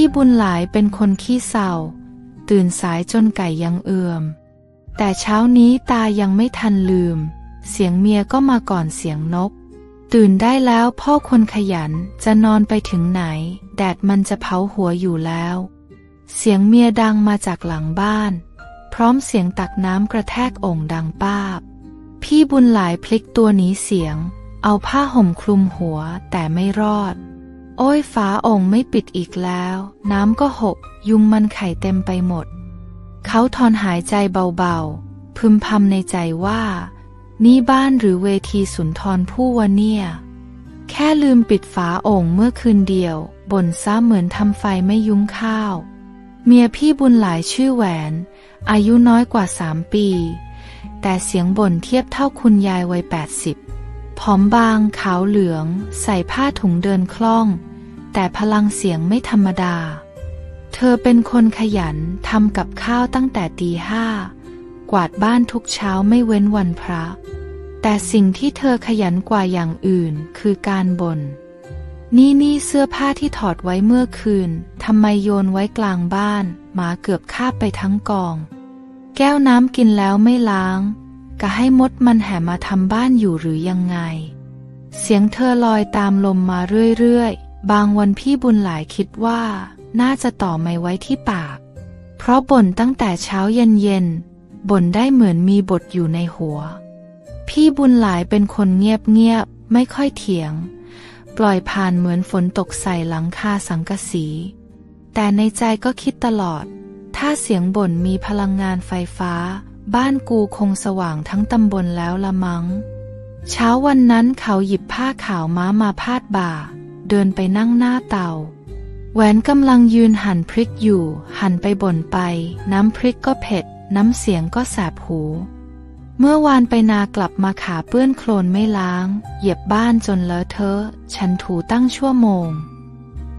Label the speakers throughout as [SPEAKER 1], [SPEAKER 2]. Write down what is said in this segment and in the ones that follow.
[SPEAKER 1] พี่บุญหลายเป็นคนขี้เศร้า ตื่นสายจนไก่ยังเอื่อม แต่เช้านี้ตายังไม่ทันลืม เสียงเมียก็มาก่อนเสียงนก ตื่นได้แล้วพ่อคนขยันจะนอนไปถึงไหน แดดมันจะเผาหัวอยู่แล้ว เสียงเมียดังมาจากหลังบ้าน พร้อมเสียงตักน้ำกระแทกโองดังป้าบ พี่บุญหลายพลิกตัวหนีเสียง เอาผ้าห่มคลุมหัวแต่ไม่รอด โอ้ยฝาองค์ไม่ปิดอีกแล้ว น้ำก็หก ยุงมันไข่เต็มไปหมด เขาถอนหายใจเบาๆ พึมพำในใจว่า นี่บ้านหรือเวทีสุนทรผู้วะเนี่ย แค่ลืมปิดฝาโอ่งเมื่อคืนเดียว บ่นซ้ำเหมือนทำไฟไม่ยุ้งข้าว เมียพี่บุญหลายชื่อแหวน อายุน้อยกว่าสามปี แต่เสียงบ่นเทียบเท่าคุณยายวัยแปดสิบผอมบางขาวเหลือง ใส่ผ้าถุงเดินคล่อง แต่พลังเสียงไม่ธรรมดา เธอเป็นคนขยันทำกับข้าวตั้งแต่ตีห้ากวาดบ้านทุกเช้าไม่เว้นวันพระ แต่สิ่งที่เธอขยันกว่าอย่างอื่นคือการบน่นนี่นี่เสื้อผ้าที่ถอดไว้เมื่อคืนทำไมโยนไว้กลางบ้าน หมาเกือบคาบไปทั้งกอง แก้วน้ำกินแล้วไม่ล้าง ก็ให้มดมันแห่มาทำบ้านอยู่หรือยังไง เสียงเธอลอยตามลมมาเรื่อยๆ บางวันพี่บุญหลายคิดว่า น่าจะต่อไม้ไว้ที่ปาก เพราะบ่นตั้งแต่เช้าเย็นๆบ่นได้เหมือนมีบทอยู่ในหัว พี่บุญหลายเป็นคนเงียบๆไม่ค่อยเถียง ปล่อยผ่านเหมือนฝนตกใส่หลังคาสังกะสี แต่ในใจก็คิดตลอด ถ้าเสียงบ่นมีพลังงานไฟฟ้า บ้านกูคงสว่างทั้งตำบลแล้วละมัง้ง เช้าวันนั้นเขาหยิบผ้าขาวม้ามาพาดบ่า เดินไปนั่งหน้าเตา แหวนกำลังยืนหั่นพริกอยู่ หั่นไปบ่นไป น้ำพริกก็เผ็ด น้ำเสียงก็แสบหู เมื่อวานไปนากลับมาขาเปื้อนโคลนไม่ล้าง เหยียบบ้านจนเลอะเทอะ ฉันถูตั้งชั่วโมง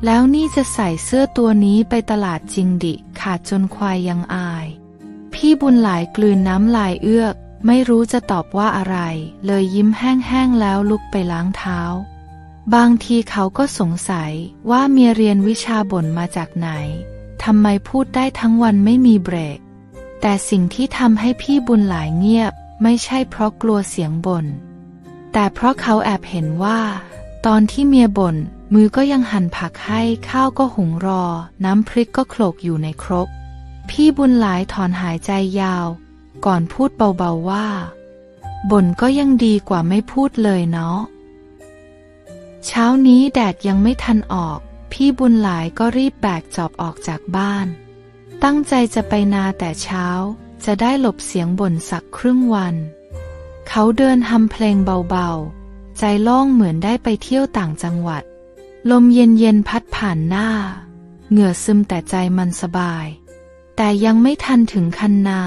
[SPEAKER 1] แล้วนี่จะใส่เสื้อตัวนี้ไปตลาดจริงดิ ขาดจนควายยังอาย พี่บุญหลายกลืนน้ำลายเอื้อกไม่รู้จะตอบว่าอะไร เลยยิ้มแห้งๆแล้วลุกไปล้างเท้า บางทีเขาก็สงสัยว่าเมียเรียนวิชาบ่นมาจากไหน ทำไมพูดได้ทั้งวันไม่มีเบรก แต่สิ่งที่ทำให้พี่บุญหลายเงียบ ไม่ใช่เพราะกลัวเสียงบน่น แต่เพราะเขาแอบเห็นว่า ตอนที่เมียบน่นมือก็ยังหั่นผักให้ข้าวก็หุงรอ น้ำพริกก็โขลกอยู่ในครก พี่บุญหลายถอนหายใจยาว ก่อนพูดเบาๆว่า บ่นก็ยังดีกว่าไม่พูดเลยเนาะ เช้านี้แดดยังไม่ทันออก พี่บุญหลายก็รีบแบกจอบออกจากบ้าน ตั้งใจจะไปนาแต่เช้า จะได้หลบเสียงบ่นสักครึ่งวัน เขาเดินทำเพลงเบาๆ ใจโล่งเหมือนได้ไปเที่ยวต่างจังหวัด ลมเย็นๆพัดผ่านหน้า เหงื่อซึมแต่ใจมันสบาย แต่ยังไม่ทันถึงคันนา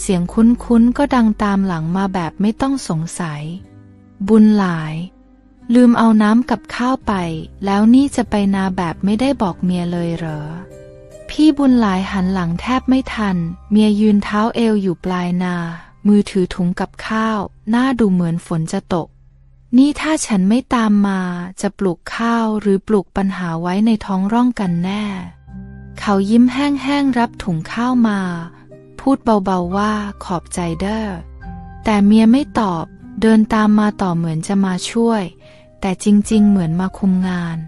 [SPEAKER 1] เสียงคุ้นๆก็ดังตามหลังมาแบบไม่ต้องสงสัย บุญหลาย ลืมเอาน้ำกับข้าวไป แล้วนี่จะไปนาแบบไม่ได้บอกเมียเลยเหรอ พี่บุญหลายหันหลังแทบไม่ทัน เมียยืนเท้าเอวอยู่ปลายนา มือถือถุงกับข้าว หน้าดูเหมือนฝนจะตก นี่ถ้าฉันไม่ตามมาจะปลูกข้าวหรือปลูกปัญหาไว้ในท้องร่องกันแน่ เขายิ้มแห้งๆรับถุงข้าวมา พูดเบาๆว่าขอบใจเด้อ แต่เมียไม่ตอบ เดินตามมาต่อเหมือนจะมาช่วย แต่จริงๆ เหมือนมาคุมงาน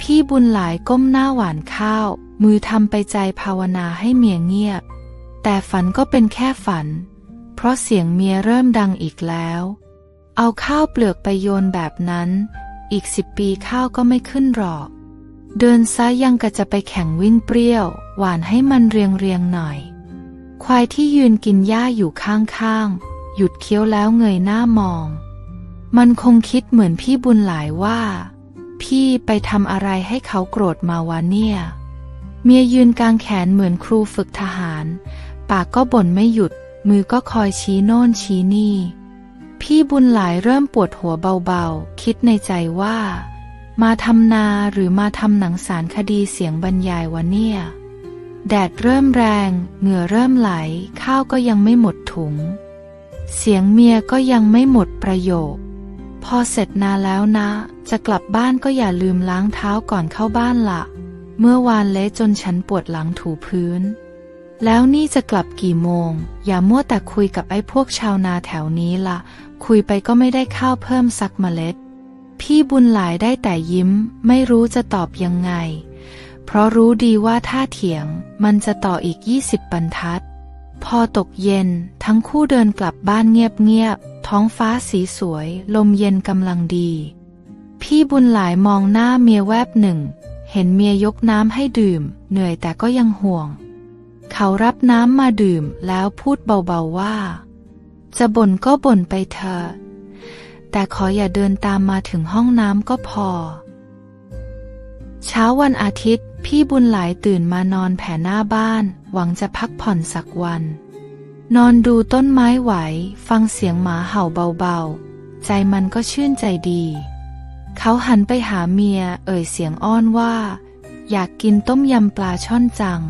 [SPEAKER 1] พี่บุญหลายก้มหน้าหวานข้าว มือทำไปใจภาวนาให้เมียเงียบ แต่ฝันก็เป็นแค่ฝัน เพราะเสียงเมียเริ่มดังอีกแล้ว เอาข้าวเปลือกไปโยนแบบนั้น อีกสิบปีข้าวก็ไม่ขึ้นหรอก เดินซ้ายยังกะจะไปแข่งวิ่งเปรี้ยว หวานให้มันเรียงเรียงหน่อย ควายที่ยืนกินหญ้าอยู่ข้างๆหยุดเคี้ยวแล้วเงยหน้ามอง มันคงคิดเหมือนพี่บุญหลายว่า พี่ไปทำอะไรให้เขาโกรธมาวะเนี่ย เมียยืนกลางแขนเหมือนครูฝึกทหาร ปากก็บ่นไม่หยุด มือก็คอยชี้โน่นชี้นี่ พี่บุญหลายเริ่มปวดหัวเบาๆ คิดในใจว่า มาทำนาหรือมาทำหนังสารคดีเสียงบรรยายวะเนี่ย แดดเริ่มแรง เหงื่อเริ่มไหล ข้าวก็ยังไม่หมดถุง เสียงเมียก็ยังไม่หมดประโยค พอเสร็จนาแล้วนะ จะกลับบ้านก็อย่าลืมล้างเท้าก่อนเข้าบ้านละเมื่อวานเละจนฉันปวดหลังถูพื้น แล้วนี่จะกลับกี่โมง อย่ามัวแต่คุยกับไอ้พวกชาวนาแถวนี้ละคุยไปก็ไม่ได้ข้าวเพิ่มสักเมล็ด พี่บุญหลายได้แต่ยิ้ม ไม่รู้จะตอบยังไง เพราะรู้ดีว่าถ้าเถียง มันจะต่ออีกยี่สิบบรรทัด พอตกเย็นทั้งคู่เดินกลับบ้านเงียบๆ ท้องฟ้าสีสวย ลมเย็นกำลังดี พี่บุญหลายมองหน้าเมียแวบหนึ่ง เห็นเมียยกน้ำให้ดื่ม เหนื่อยแต่ก็ยังห่วง เขารับน้ำมาดื่มแล้วพูดเบาๆว่า จะบ่นก็บ่นไปเถอะแต่ขออย่าเดินตามมาถึงห้องน้ำก็พอ เช้าวันอาทิตย์ พี่บุญหลายตื่นมานอนแผ่หน้าบ้าน หวังจะพักผ่อนสักวัน นอนดูต้นไม้ไหว ฟังเสียงหมาเห่าเบาๆ ใจมันก็ชื่นใจดี เขาหันไปหาเมียเอ่ยเสียงอ้อนว่า อยากกินต้มยำปลาช่อนจัง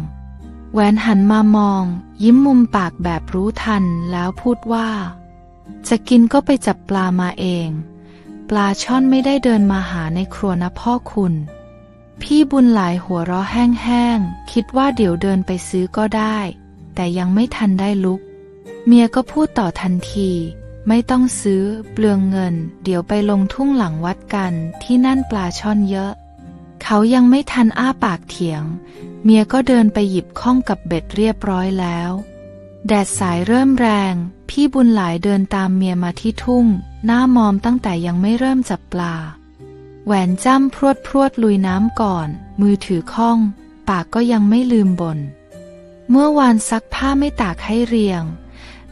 [SPEAKER 1] แหวนหันมามอง ยิ้มมุมปากแบบรู้ทันแล้วพูดว่า จะกินก็ไปจับปลามาเอง ปลาช่อนไม่ได้เดินมาหาในครัวนะพ่อคุณ พี่บุญหลายหัวเราะแห้งๆ คิดว่าเดี๋ยวเดินไปซื้อก็ได้แต่ยังไม่ทันได้ลุก เมียก็พูดต่อทันที ไม่ต้องซื้อเปลืองเงิน เดี๋ยวไปลงทุ่งหลังวัดกันที่นั่นปลาช่อนเยอะ เขายังไม่ทันอ้าปากเถียง เมียก็เดินไปหยิบข้องกับเบ็ดเรียบร้อยแล้ว แดดสายเริ่มแรง พี่บุญหลายเดินตามเมียมาที่ทุ่ง หน้ามอมตั้งแต่ยังไม่เริ่มจับปลา แหวนจ้ำพรวดพรวดลุยน้ำก่อน มือถือข้อง ปากก็ยังไม่ลืมบนเมื่อวานซักผ้าไม่ตากให้เรียง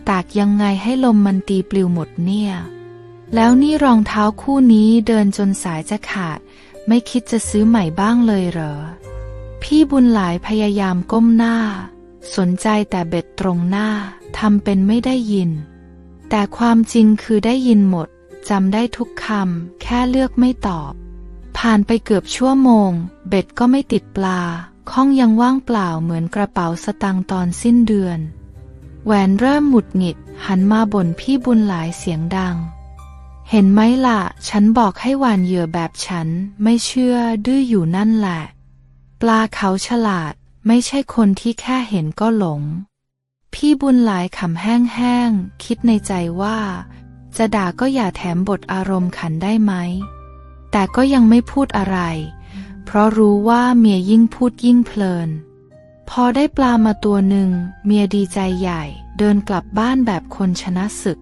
[SPEAKER 1] ตากยังไงให้ลมมันตีปลิวหมดเนี่ย แล้วนี่รองเท้าคู่นี้เดินจนสายจะขาด ไม่คิดจะซื้อใหม่บ้างเลยเหรอ พี่บุญหลายพยายามก้มหน้า สนใจแต่เบ็ดตรงหน้าทำเป็นไม่ได้ยิน แต่ความจริงคือได้ยินหมดจำได้ทุกคำแค่เลือกไม่ตอบ ผ่านไปเกือบชั่วโมง เบ็ดก็ไม่ติดปลาข้องยังว่างเปล่าเหมือนกระเป๋าสตางค์ตอนสิ้นเดือน แหวนเริ่มหมุดหงิด หันมาบ่นพี่บุญหลายเสียงดัง เห็นไหมล่ะ ฉันบอกให้หวานเหยื่อแบบฉัน ไม่เชื่อดื้ออยู่นั่นแหละ ปลาเขาฉลาด ไม่ใช่คนที่แค่เห็นก็หลง พี่บุญหลายขำแห้งๆ คิดในใจว่า จะด่าก็อย่าแถมบทอารมณ์ขันได้ไหม แต่ก็ยังไม่พูดอะไร เพราะรู้ว่าเมียยิ่งพูดยิ่งเพลิน พอได้ปลามาตัวหนึ่ง เมียดีใจใหญ่ เดินกลับบ้านแบบคนชนะศึก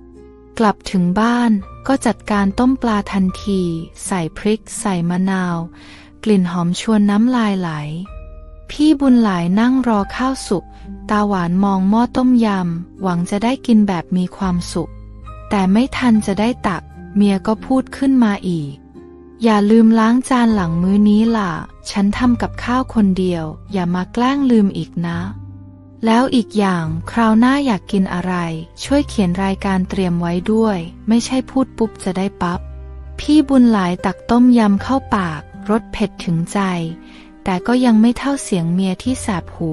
[SPEAKER 1] กลับถึงบ้านก็จัดการต้มปลาทันที ใส่พริก ใส่มะนาว กลิ่นหอมชวนน้ำลายไหล พี่บุญหลายนั่งรอข้าวสุก ตาหวานมองหม้อต้มยำ หวังจะได้กินแบบมีความสุข แต่ไม่ทันจะได้ตัก เมียก็พูดขึ้นมาอีก อย่าลืมล้างจานหลังมื้อนี้ล่ะ ฉันทำกับข้าวคนเดียว อย่ามาแกล้งลืมอีกนะ แล้วอีกอย่างคราวหน้าอยากกินอะไร ช่วยเขียนรายการเตรียมไว้ด้วย ไม่ใช่พูดปุ๊บจะได้ปับ๊บ พี่บุญหลายตักต้มยำเข้าปาก รสเผ็ดถึงใจ แต่ก็ยังไม่เท่าเสียงเมียที่แสบหู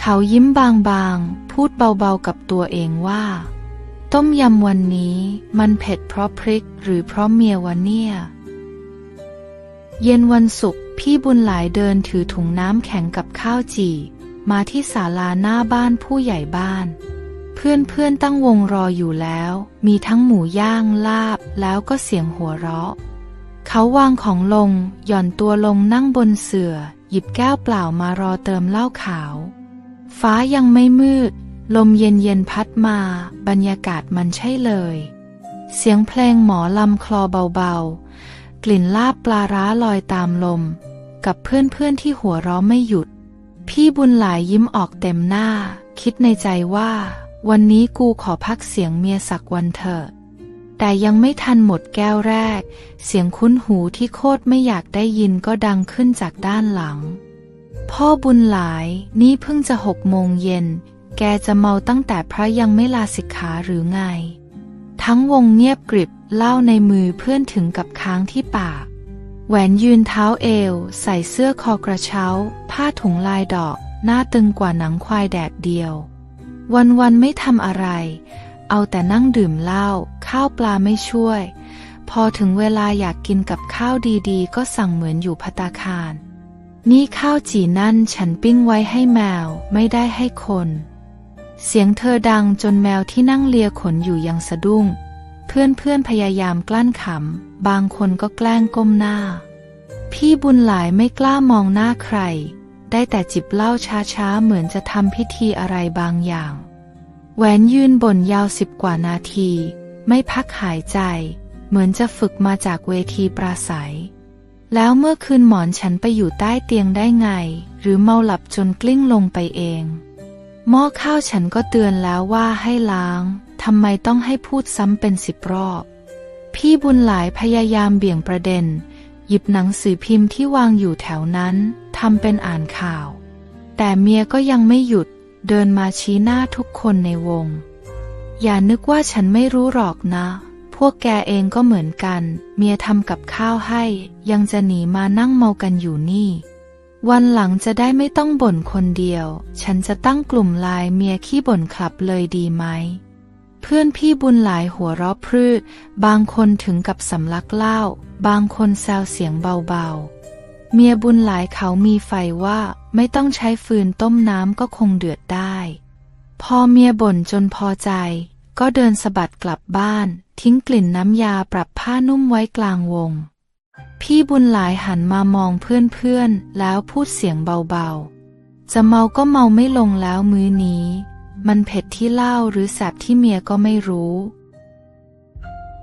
[SPEAKER 1] เขายิ้มบางๆ พูดเบาๆกับตัวเองว่า ต้มยำวันนี้ มันเผ็ดเพราะพริกหรือเพราะเมียวะเนี่ย เย็นวันศุกร์พี่บุญหลายเดินถือถุงน้ำแข็งกับข้าวจี่ มาที่ศาลาหน้าบ้านผู้ใหญ่บ้าน เพื่อนๆตั้งวงรออยู่แล้ว มีทั้งหมูย่างลาบแล้วก็เสียงหัวเราะ เขาวางของลง หย่อนตัวลงนั่งบนเสื่อ หยิบแก้วเปล่ามารอเติมเหล้าขาว ฟ้ายังไม่มืด ลมเย็นๆพัดมา บรรยากาศมันใช่เลย เสียงเพลงหมอลำคลอเบาๆ กลิ่นลาบปลาร้าลอยตามลม กับเพื่อนๆที่หัวเราะไม่หยุด พี่บุญหลายยิ้มออกเต็มหน้า คิดในใจว่า วันนี้กูขอพักเสียงเมียสักวันเถอะแต่ยังไม่ทันหมดแก้วแรก เสียงคุ้นหูที่โคตรไม่อยากได้ยินก็ดังขึ้นจากด้านหลัง พ่อบุญหลายนี่เพิ่งจะหกโมงเย็น แกจะเมาตั้งแต่พระยังไม่ลาสิกขาหรือไง ทั้งวงเงียบกริบ เหล้าในมือเพื่อนถึงกับค้างที่ปาก แหวนยืนเท้าเอว ใส่เสื้อคอกระเช้า ผ้าถุงลายดอก หน้าตึงกว่าหนังควายแดดเดียว วันๆไม่ทำอะไร เอาแต่นั่งดื่มเหล้าข้าวปลาไม่ช่วย พอถึงเวลาอยากกินกับข้าวดีๆ ก็สั่งเหมือนอยู่พัตตาคาร นี่ข้าวจีนั่นฉันปิ้งไว้ให้แมวไม่ได้ให้คนเสียงเธอดังจนแมวที่นั่งเลียขนอยู่ยังสะดุ้ง เพื่อนเพื่อนๆพยายามกลั้นขำ บางคนก็แกล้งก้มหน้า พี่บุญหลายไม่กล้ามองหน้าใคร ได้แต่จิบเหล้าช้าๆ เหมือนจะทำพิธีอะไรบางอย่าง แหวนยืนบ่นยาวสิบกว่านาที ไม่พักหายใจ เหมือนจะฝึกมาจากเวทีปราศัย แล้วเมื่อคืนหมอนฉันไปอยู่ใต้เตียงได้ไง หรือเมาหลับจนกลิ้งลงไปเอง หม้อข้าวฉันก็เตือนแล้วว่าให้ล้าง ทำไมต้องให้พูดซ้ำเป็นสิบรอบ พี่บุญหลายพยายามเบี่ยงประเด็น หยิบหนังสือพิมพ์ที่วางอยู่แถวนั้นทำเป็นอ่านข่าว แต่เมียก็ยังไม่หยุดเดินมาชี้หน้าทุกคนในวง อย่านึกว่าฉันไม่รู้หรอกนะ พวกแกเองก็เหมือนกัน เมียทำกับข้าวให้ ยังจะหนีมานั่งเมากันอยู่นี่ วันหลังจะได้ไม่ต้องบ่นคนเดียว ฉันจะตั้งกลุ่มไลน์เมียขี้บ่นคลับเลยดีไหม เพื่อนพี่บุญหลายหัวเราะพรืดบางคนถึงกับสำลักเหล้า บางคนแซวเสียงเบาๆ เมียบุญหลายเขามีไฟว่าไม่ต้องใช้ฟืนต้มน้ำก็คงเดือดได้ พอเมียบ่นจนพอใจ ก็เดินสะบัดกลับบ้าน ทิ้งกลิ่นน้ำยาปรับผ้านุ่มไว้กลางวง พี่บุญหลายหันมามองเพื่อนๆ แล้วพูดเสียงเบาๆ จะเมาก็เมาไม่ลงแล้วมื้อนี้ มันเผ็ดที่เหล้าหรือแสบที่เมียก็ไม่รู้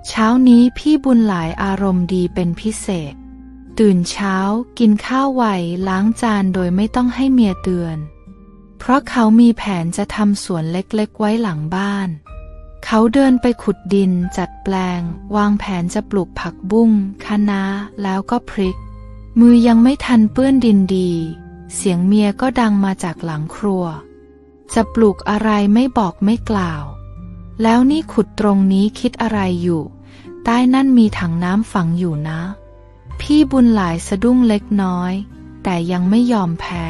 [SPEAKER 1] เช้านี้พี่บุญหลายอารมณ์ดีเป็นพิเศษ ตื่นเช้ากินข้าวไวล้างจานโดยไม่ต้องให้เมียเตือน เพราะเขามีแผนจะทำสวนเล็กๆไว้หลังบ้าน เขาเดินไปขุดดินจัดแปลง วางแผนจะปลูกผักบุ้งคะน้าแล้วก็พริก มือยังไม่ทันเปื้อนดินดี เสียงเมียก็ดังมาจากหลังครัว จะปลูกอะไรไม่บอกไม่กล่าว แล้วนี่ขุดตรงนี้คิดอะไรอยู่ ใต้นั่นมีถังน้ำฝังอยู่นะ พี่บุญหลายสะดุ้งเล็กน้อย แต่ยังไม่ยอมแพ้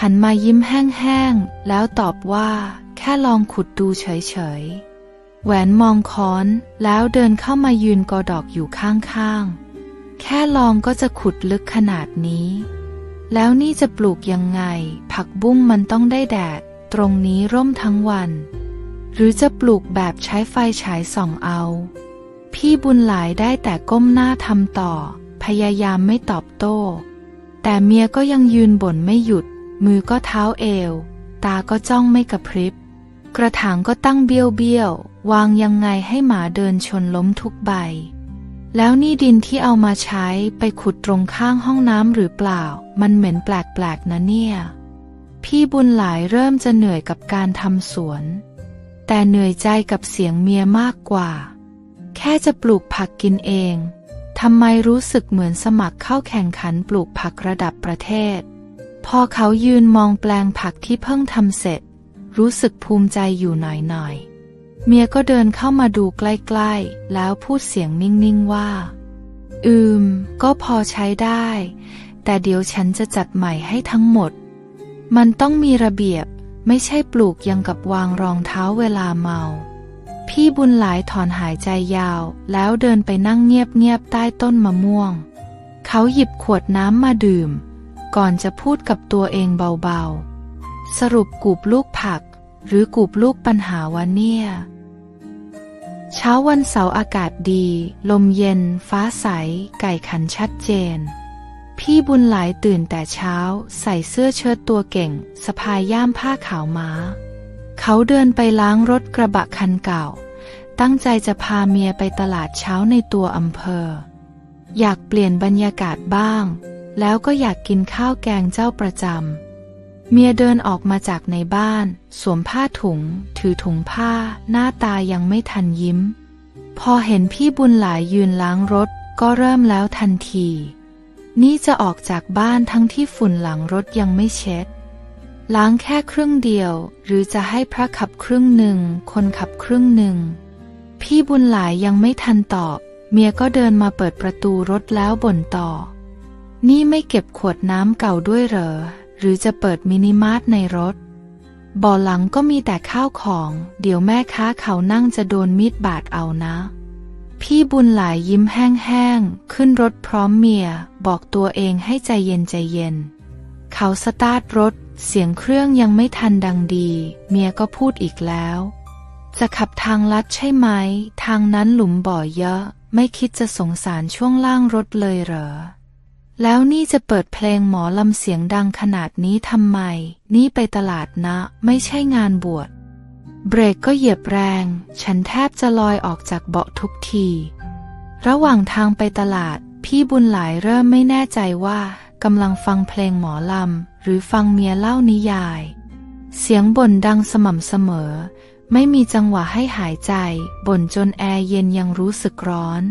[SPEAKER 1] หันมายิ้มแห้งๆ แล้วตอบว่า แค่ลองขุดดูเฉยๆ แหวนมองค้อนแล้วเดินเข้ามายืนกอดอกอยู่ข้างๆ แค่ลองก็จะขุดลึกขนาดนี้แล้วนี่จะปลูกยังไง ผักบุ้งมันต้องได้แดด ตรงนี้ร่มทั้งวัน หรือจะปลูกแบบใช้ไฟฉายส่องเอา พี่บุญหลายได้แต่ก้มหน้าทำต่อ พยายามไม่ตอบโต้ แต่เมียก็ยังยืนบ่นไม่หยุด มือก็เท้าเอว ตาก็จ้องไม่กระพริบ กระถางก็ตั้งเบี้ยวเบี้ยว วางยังไงให้หมาเดินชนล้มทุกใบ แล้วนี่ดินที่เอามาใช้ไปขุดตรงข้างห้องน้ำหรือเปล่า มันเหม็นแปลกๆนะเนี่ย พี่บุญหลายเริ่มจะเหนื่อยกับการทำสวน แต่เหนื่อยใจกับเสียงเมียมากกว่า แค่จะปลูกผักกินเองทำไมรู้สึกเหมือนสมัครเข้าแข่งขันปลูกผักระดับประเทศ พอเขายืนมองแปลงผักที่เพิ่งทำเสร็จ รู้สึกภูมิใจอยู่หน่อยๆ เมียก็เดินเข้ามาดูใกล้ๆ แล้วพูดเสียงนิ่งๆว่า อืม ก็พอใช้ได้ แต่เดี๋ยวฉันจะจัดใหม่ให้ทั้งหมด มันต้องมีระเบียบ ไม่ใช่ปลูกยังกับวางรองเท้าเวลาเมา พี่บุญหลายถอนหายใจยาว แล้วเดินไปนั่งเงียบๆใต้ต้นมะม่วง เขาหยิบขวดน้ำมาดื่ม ก่อนจะพูดกับตัวเองเบาๆ สรุปกูบลูกผัก หรือกูบลูกปัญหาวะเนี่ย เช้าวันเสาร์อากาศดี ลมเย็น ฟ้าใส ไก่ขันชัดเจน พี่บุญหลายตื่นแต่เช้า ใส่เสื้อเชิ้ตตัวเก่งสะพายย่ามผ้าขาวม้า เขาเดินไปล้างรถกระบะคันเก่า ตั้งใจจะพาเมียไปตลาดเช้าในตัวอำเภอ อยากเปลี่ยนบรรยากาศบ้าง แล้วก็อยากกินข้าวแกงเจ้าประจำเมียเดินออกมาจากในบ้าน สวมผ้าถุง ถือถุงผ้า หน้าตายังไม่ทันยิ้ม พอเห็นพี่บุญหลายยืนล้างรถก็เริ่มแล้วทันที นี่จะออกจากบ้านทั้งที่ฝุ่นหลังรถยังไม่เช็ด ล้างแค่ครึ่งเดียว หรือจะให้พระขับครึ่งหนึ่ง คนขับครึ่งหนึ่ง พี่บุญหลายยังไม่ทันตอบ เมียก็เดินมาเปิดประตูรถแล้วบ่นต่อ นี่ไม่เก็บขวดน้ำเก่าด้วยเหรอ หรือจะเปิดมินิมาร์ทในรถ บ่อหลังก็มีแต่ข้าวของ เดี๋ยวแม่ค้าเขานั่งจะโดนมีดบาดเอานะ พี่บุญหลายยิ้มแห้งๆ ขึ้นรถพร้อมเมีย บอกตัวเองให้ใจเย็นใจเย็น เขาสตาร์ทรถ เสียงเครื่องยังไม่ทันดังดี เมียก็พูดอีกแล้ว จะขับทางลัดใช่ไหม ทางนั้นหลุมบ่อเยอะ ไม่คิดจะสงสารช่วงล่างรถเลยเหรอ แล้วนี่จะเปิดเพลงหมอลำเสียงดังขนาดนี้ทำไม นี่ไปตลาดนะ ไม่ใช่งานบวช เบรกก็เหยียบแรง ฉันแทบจะลอยออกจากเบาะทุกที ระหว่างทางไปตลาด พี่บุญหลายเริ่มไม่แน่ใจว่ากำลังฟังเพลงหมอลำ หรือฟังเมียเล่านิยาย เสียงบ่นดังสม่ำเสมอ ไม่มีจังหวะให้หายใจ บ่นจนแอร์เย็นยังรู้สึกร้อน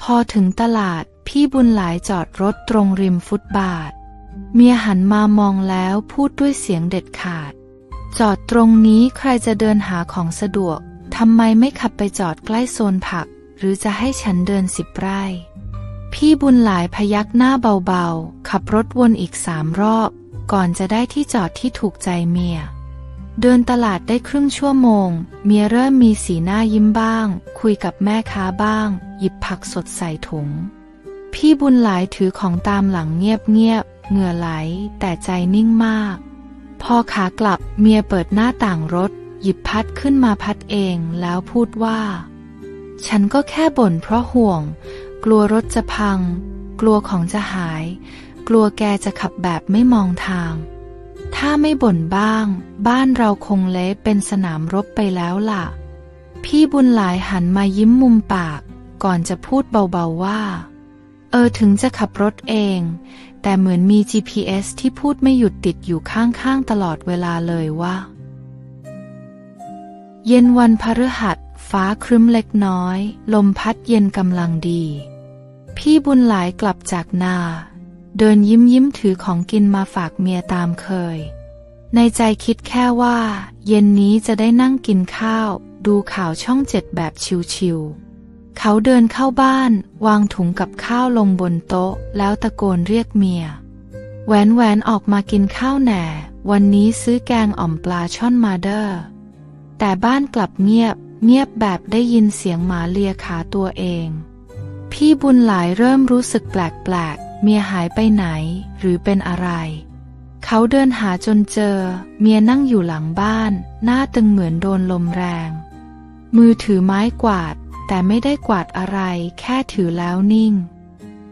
[SPEAKER 1] พอถึงตลาด พี่บุญหลายจอดรถตรงริมฟุตบาท เมียหันมามองแล้วพูดด้วยเสียงเด็ดขาด จอดตรงนี้ใครจะเดินหาของสะดวก ทำไมไม่ขับไปจอดใกล้โซนผัก หรือจะให้ฉันเดินสิบไร่ พี่บุญหลายพยักหน้าเบาๆ ขับรถวนอีกสามรอบ ก่อนจะได้ที่จอดที่ถูกใจเมีย เดินตลาดได้ครึ่งชั่วโมง เมียเริ่มมีสีหน้ายิ้มบ้าง คุยกับแม่ค้าบ้าง หยิบผักสดใส่ถุง พี่บุญหลายถือของตามหลังเงียบๆ เหงื่อไหล แต่ใจนิ่งมาก พอขากลับเมียเปิดหน้าต่างรถ หยิบพัดขึ้นมาพัดเองแล้วพูดว่า ฉันก็แค่บ่นเพราะห่วง กลัวรถจะพัง กลัวของจะหาย กลัวแกจะขับแบบไม่มองทาง ถ้าไม่บ่นบ้าง บ้านเราคงเละเป็นสนามรบไปแล้วล่ะ พี่บุญหลายหันมายิ้มมุมปาก ก่อนจะพูดเบาๆว่า เออถึงจะขับรถเอง แต่เหมือนมี GPS ที่พูดไม่หยุดติดอยู่ข้างๆตลอดเวลาเลยว่า เย็นวันพฤหัส ฟ้าครึ้มเล็กน้อย ลมพัดเย็นกำลังดี พี่บุญหลายกลับจากนา เดินยิ้มยิ้มถือของกินมาฝากเมียตามเคย ในใจคิดแค่ว่า เย็นนี้จะได้นั่งกินข้าว ดูข่าวช่องเจ็ดแบบชิวๆ เขาเดินเข้าบ้าน วางถุงกับข้าวลงบนโต๊ะ แล้วตะโกนเรียกเมีย แหวนแหวนออกมากินข้าวแหน่ วันนี้ซื้อแกงอ่อมปลาช่อนมาเดอร์แต่บ้านกลับเงียบ เงียบแบบได้ยินเสียงหมาเลียขาตัวเอง พี่บุญหลายเริ่มรู้สึกแปลกๆ เมียหายไปไหน หรือเป็นอะไร เขาเดินหาจนเจอ เมียนั่งอยู่หลังบ้าน หน้าตึงเหมือนโดนลมแรง มือถือไม้กวาด แต่ไม่ได้กวาดอะไรแค่ถือแล้วนิ่ง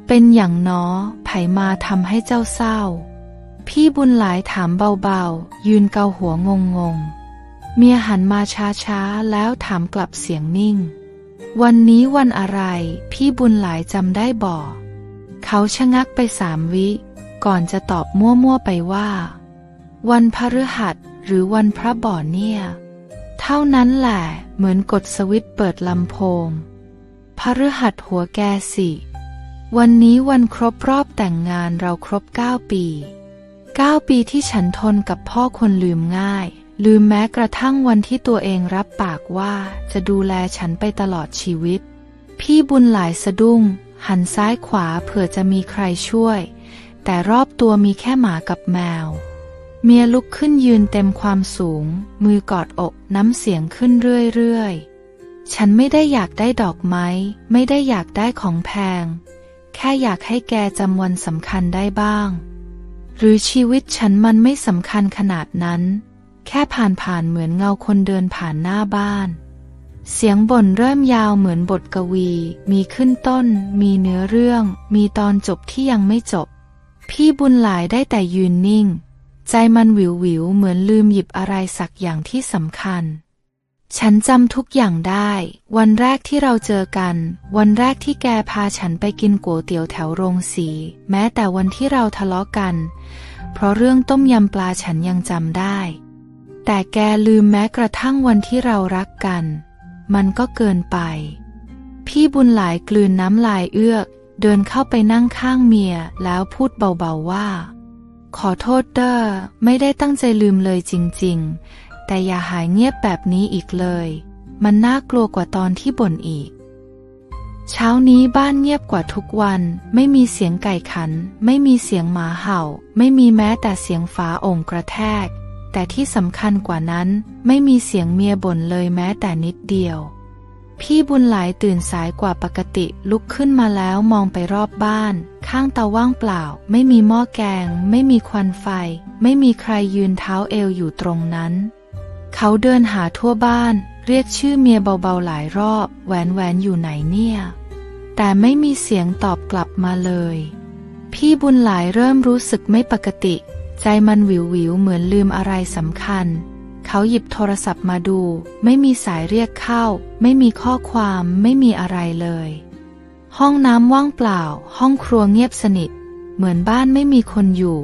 [SPEAKER 1] เป็นอย่างน้อไผมาทำให้เจ้าเศร้า พี่บุญหลายถามเบาๆ ยืนเกาหัวงงๆเมียหันมาช้าๆ แล้วถามกลับเสียงนิ่ง วันนี้วันอะไรพี่บุญหลายจำได้บ่เขาชะงักไปสามวิ ก่อนจะตอบมั่วๆไปว่า วันพฤหัสหรือวันพระบ่อเนี่ย เท่านั้นแหละเหมือนกดสวิตช์เปิดลำโพงพฤหัสหัวแกสิวันนี้วันครบรอบแต่งงานเราครบเก้าปีเก้าปีที่ฉันทนกับพ่อคนลืมง่าย ลืมแม้กระทั่งวันที่ตัวเองรับปากว่าจะดูแลฉันไปตลอดชีวิต พี่บุญหลายสะดุ้ง หันซ้ายขวาเผื่อจะมีใครช่วย แต่รอบตัวมีแค่หมากับแมว เมียลุกขึ้นยืนเต็มความสูง มือกอดอกน้ำเสียงขึ้นเรื่อยๆ ฉันไม่ได้อยากได้ดอกไม้ ไม่ได้อยากได้ของแพง แค่อยากให้แกจำวันสำคัญได้บ้าง หรือชีวิตฉันมันไม่สำคัญขนาดนั้น แค่ผ่านผ่านเหมือนเงาคนเดินผ่านหน้าบ้าน เสียงบ่นเริ่มยาวเหมือนบทกวี มีขึ้นต้น มีเนื้อเรื่อง มีตอนจบที่ยังไม่จบ พี่บุญหลายได้แต่ยืนนิ่ง ใจมันวิววิวเหมือนลืมหยิบอะไรสักอย่างที่สำคัญ ฉันจำทุกอย่างได้ วันแรกที่เราเจอกัน วันแรกที่แกพาฉันไปกินก๋วยเตี๋ยวแถวโรงสี แม้แต่วันที่เราทะเลาะกัน เพราะเรื่องต้มยำปลาฉันยังจำได้ แต่แกลืมแม้กระทั่งวันที่เรารักกัน มันก็เกินไป พี่บุญหลายกลืนน้ำลายเอื้อก เดินเข้าไปนั่งข้างเมียแล้วพูดเบาๆว่า ขอโทษเด้อไม่ได้ตั้งใจลืมเลยจริงๆ แต่อย่าหายเงียบแบบนี้อีกเลย มันน่ากลัวกว่าตอนที่บ่นอีก เช้านี้บ้านเงียบกว่าทุกวัน ไม่มีเสียงไก่ขัน ไม่มีเสียงหมาเห่า ไม่มีแม้แต่เสียงฝาโอ่งกระแทก แต่ที่สำคัญกว่านั้น ไม่มีเสียงเมียบ่นเลยแม้แต่นิดเดียว พี่บุญหลายตื่นสายกว่าปกติลุกขึ้นมาแล้วมองไปรอบบ้าน ข้างเตาว่างเปล่า ไม่มีหม้อแกง ไม่มีควันไฟ ไม่มีใครยืนเท้าเอวอยู่ตรงนั้น เขาเดินหาทั่วบ้าน เรียกชื่อเมียเบาๆหลายรอบ แหวนแหวนอยู่ไหนเนี่ย แต่ไม่มีเสียงตอบกลับมาเลย พี่บุญหลายเริ่มรู้สึกไม่ปกติ ใจมันวิววิวเหมือนลืมอะไรสำคัญ เขาหยิบโทรศัพท์มาดู ไม่มีสายเรียกเข้า ไม่มีข้อความไม่มีอะไรเลย ห้องน้ำว่างเปล่า ห้องครัวเงียบสนิท เหมือนบ้านไม่มีคนอยู่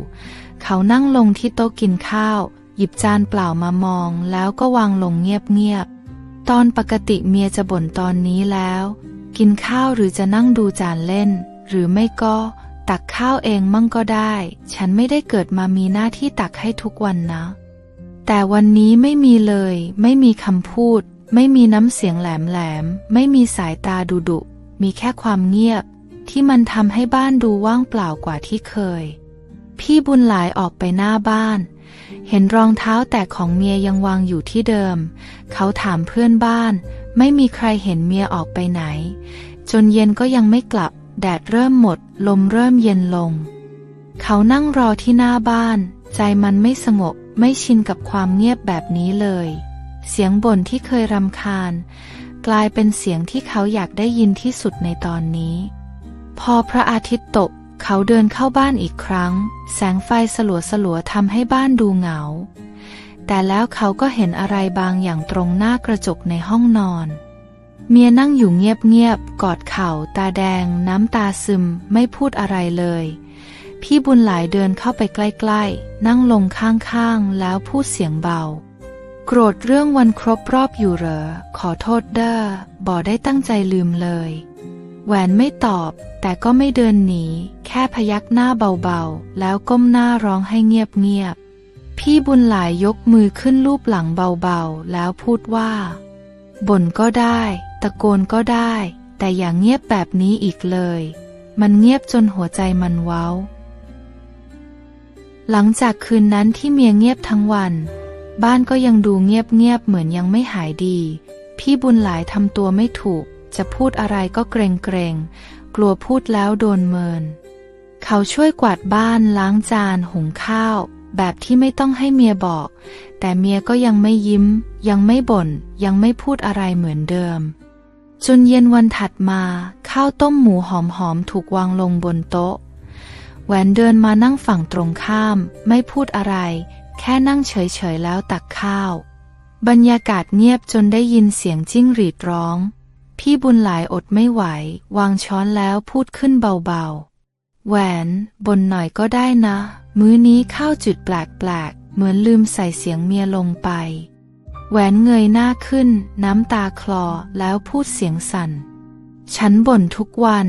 [SPEAKER 1] เขานั่งลงที่โต๊ะกินข้าว หยิบจานเปล่ามามอง แล้วก็วางลงเงียบๆตอนปกติเมียจะบ่นตอนนี้แล้ว กินข้าวหรือจะนั่งดูจานเล่น หรือไม่ก็ตักข้าวเองมั่งก็ได้ ฉันไม่ได้เกิดมามีหน้าที่ตักให้ทุกวันนะ แต่วันนี้ไม่มีเลย ไม่มีคำพูด ไม่มีน้ำเสียงแหลมแหลม ไม่มีสายตาดุดุ มีแค่ความเงียบ ที่มันทำให้บ้านดูว่างเปล่ากว่าที่เคย พี่บุญหลายออกไปหน้าบ้าน เห็นรองเท้าแตะของเมียยังวางอยู่ที่เดิม เขาถามเพื่อนบ้าน ไม่มีใครเห็นเมียออกไปไหน จนเย็นก็ยังไม่กลับ แดดเริ่มหมด ลมเริ่มเย็นลง เขานั่งรอที่หน้าบ้าน ใจมันไม่สงบ ไม่ชินกับความเงียบแบบนี้เลย เสียงบ่นที่เคยรำคาญ กลายเป็นเสียงที่เขาอยากได้ยินที่สุดในตอนนี้ พอพระอาทิตย์ตก เขาเดินเข้าบ้านอีกครั้ง แสงไฟสลัวสลัวทำให้บ้านดูเหงา แต่แล้วเขาก็เห็นอะไรบางอย่างตรงหน้ากระจกในห้องนอน เมียนั่งอยู่เงียบๆกอดเข่าตาแดง น้ำตาซึมไม่พูดอะไรเลย พี่บุญหลายเดินเข้าไปใกล้ๆ นั่งลงข้างๆ แล้วพูดเสียงเบา โกรธเรื่องวันครบรอบอยู่เหรอ ขอโทษเด้อบ่ได้ตั้งใจลืมเลย แหวนไม่ตอบ แต่ก็ไม่เดินหนี แค่พยักหน้าเบาๆ แล้วก้มหน้าร้องให้เงียบๆ พี่บุญหลายยกมือขึ้นลูบหลังเบาๆ แล้วพูดว่า บ่นก็ได้ ตะโกนก็ได้ แต่อย่าเงียบแบบนี้อีกเลย มันเงียบจนหัวใจมันเว้า หลังจากคืนนั้นที่เมียเงียบทั้งวัน บ้านก็ยังดูเงียบๆเหมือนยังไม่หายดี พี่บุญหลายทำตัวไม่ถูก จะพูดอะไรก็เกรงเกรงกลัวพูดแล้วโดนเมิน เขาช่วยกวาดบ้านล้างจานหุงข้าว แบบที่ไม่ต้องให้เมียบอก แต่เมียก็ยังไม่ยิ้ม ยังไม่บ่น ยังไม่พูดอะไรเหมือนเดิม จนเย็นวันถัดมา ข้าวต้มหมูหอมๆถูกวางลงบนโต๊ะ แหวนเดินมานั่งฝั่งตรงข้าม ไม่พูดอะไร แค่นั่งเฉยๆแล้วตักข้าว บรรยากาศเงียบจนได้ยินเสียงจิ้งหรีดร้อง พี่บุญหลายอดไม่ไหว วางช้อนแล้วพูดขึ้นเบาๆ แหวนบนหน่อยก็ได้นะ มื้อนี้ข้าวจุดแปลกๆ เหมือนลืมใส่เสียงเมียลงไป แหวนเงยหน้าขึ้น น้ำตาคลอแล้วพูดเสียงสั่น ฉันบ่นทุกวัน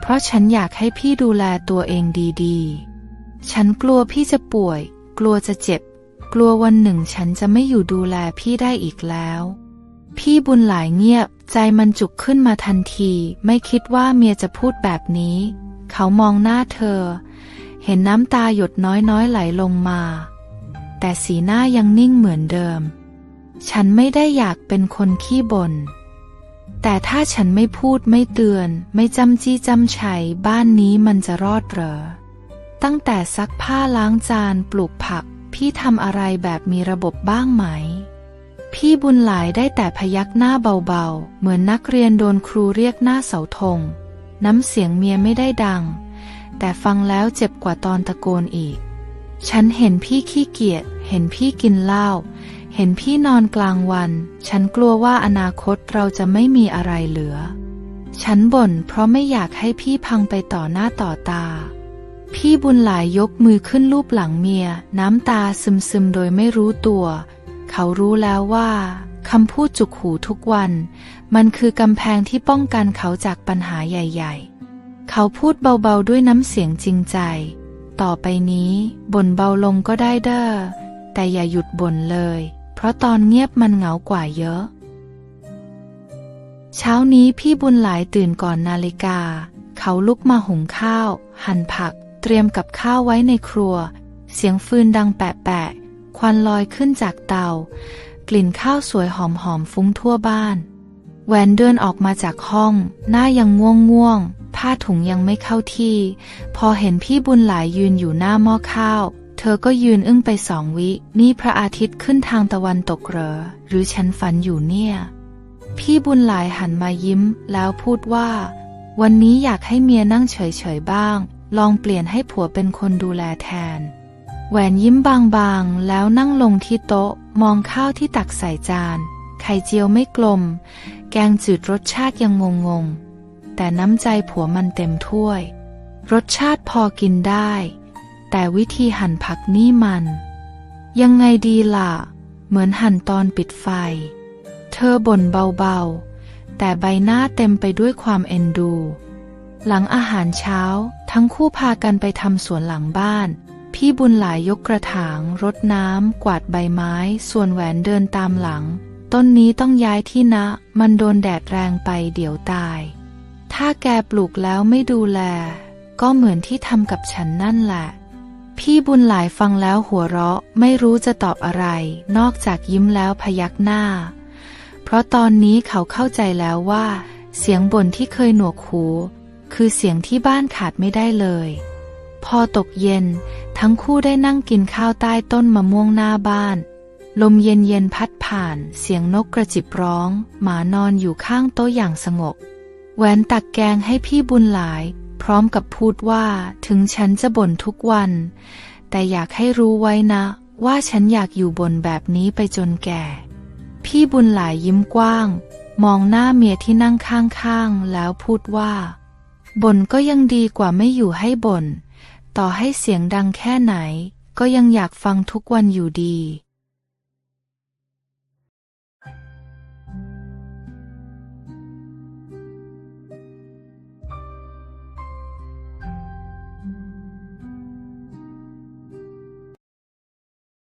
[SPEAKER 1] เพราะฉันอยากให้พี่ดูแลตัวเองดีๆ ฉันกลัวพี่จะป่วย กลัวจะเจ็บ กลัววันหนึ่งฉันจะไม่อยู่ดูแลพี่ได้อีกแล้ว พี่บุญหลายเงียบ ใจมันจุกขึ้นมาทันที ไม่คิดว่าเมียจะพูดแบบนี้ เขามองหน้าเธอ เห็นน้ำตาหยดน้อยๆไหลลงมา แต่สีหน้ายังนิ่งเหมือนเดิม ฉันไม่ได้อยากเป็นคนขี้บ่น แต่ถ้าฉันไม่พูดไม่เตือน ไม่จำจี้จำชัยบ้านนี้มันจะรอดเหรอ ตั้งแต่ซักผ้าล้างจานปลูกผัก พี่ทำอะไรแบบมีระบบบ้างไหม พี่บุญหลายได้แต่พยักหน้าเบาๆ เหมือนนักเรียนโดนครูเรียกหน้าเสาธง น้ำเสียงเมียไม่ได้ดัง แต่ฟังแล้วเจ็บกว่าตอนตะโกนอีก ฉันเห็นพี่ขี้เกียจเห็นพี่กินเหล้า เห็นพี่นอนกลางวัน ฉันกลัวว่าอนาคตเราจะไม่มีอะไรเหลือ ฉันบ่นเพราะไม่อยากให้พี่พังไปต่อหน้าต่อตา พี่บุญหลายยกมือขึ้นลูบหลังเมีย น้ำตาซึมๆโดยไม่รู้ตัว เขารู้แล้วว่าคำพูดจุกหูทุกวัน มันคือกำแพงที่ป้องกันเขาจากปัญหาใหญ่ ๆ เขาพูดเบาๆด้วยน้ำเสียงจริงใจ ต่อไปนี้บ่นเบาลงก็ได้เด้อแต่อย่าหยุดบ่นเลย เพราะตอนเงียบมันเหงากว่าเยอะ เช้านี้พี่บุญหลายตื่นก่อนนาฬิกา เขาลุกมาหุงข้าว หั่นผัก เตรียมกับข้าวไว้ในครัว เสียงฟืนดังแปะๆควันลอยขึ้นจากเตา กลิ่นข้าวสวยหอมๆฟุ้งทั่วบ้านแหวนเดินออกมาจากห้อง หน้ายังง่วงง่วงๆผ้าถุงยังไม่เข้าที่ พอเห็นพี่บุญหลายยืนอยู่หน้าหม้อข้าว เธอก็ยืนอึ้งไปสองวิ นี่พระอาทิตย์ขึ้นทางตะวันตกเหรอ หรือฉันฝันอยู่เนี่ย พี่บุญหลายหันมายิ้ม แล้วพูดว่า วันนี้อยากให้เมียนั่งเฉยๆบ้าง ลองเปลี่ยนให้ผัวเป็นคนดูแลแทน แหวนยิ้มบางๆ แล้วนั่งลงที่โต๊ะ มองข้าวที่ตักใส่จาน ไข่เจียวไม่กลม แกงจืดรสชาติยังงงๆ แต่น้ำใจผัวมันเต็มถ้วย รสชาติพอกินได้ แต่วิธีหั่นผักนี่มัน ยังไงดีล่ะ เหมือนหั่นตอนปิดไฟ เธอบ่นเบาๆ แต่ใบหน้าเต็มไปด้วยความเอ็นดู หลังอาหารเช้า ทั้งคู่พากันไปทำสวนหลังบ้าน พี่บุญหลายยกกระถาง รดน้ำ กวาดใบไม้ ส่วนแหวนเดินตามหลัง ต้นนี้ต้องย้ายที่นะ มันโดนแดดแรงไปเดี๋ยวตาย ถ้าแกปลูกแล้วไม่ดูแล ก็เหมือนที่ทำกับฉันนั่นแหละ พี่บุญหลายฟังแล้วหัวเราะไม่รู้จะตอบอะไร นอกจากยิ้มแล้วพยักหน้า เพราะตอนนี้เขาเข้าใจแล้วว่า เสียงบ่นที่เคยหนวกหู คือเสียงที่บ้านขาดไม่ได้เลย พอตกเย็น ทั้งคู่ได้นั่งกินข้าวใต้ต้นมะม่วงหน้าบ้าน ลมเย็นเย็นพัดผ่านเสียงนกกระจิบร้อง หมานอนอยู่ข้างโต๊ะอย่างสงบแหวนตักแกงให้พี่บุญหลาย พร้อมกับพูดว่าถึงฉันจะบ่นทุกวัน แต่อยากให้รู้ไว้นะ ว่าฉันอยากอยู่บนแบบนี้ไปจนแก่ พี่บุญหลายยิ้มกว้าง มองหน้าเมียที่นั่งข้างๆ แล้วพูดว่า บ่นก็ยังดีกว่าไม่อยู่ให้บ่น ต่อให้เสียงดังแค่ไหน ก็ยังอยากฟังทุกวันอยู่ดี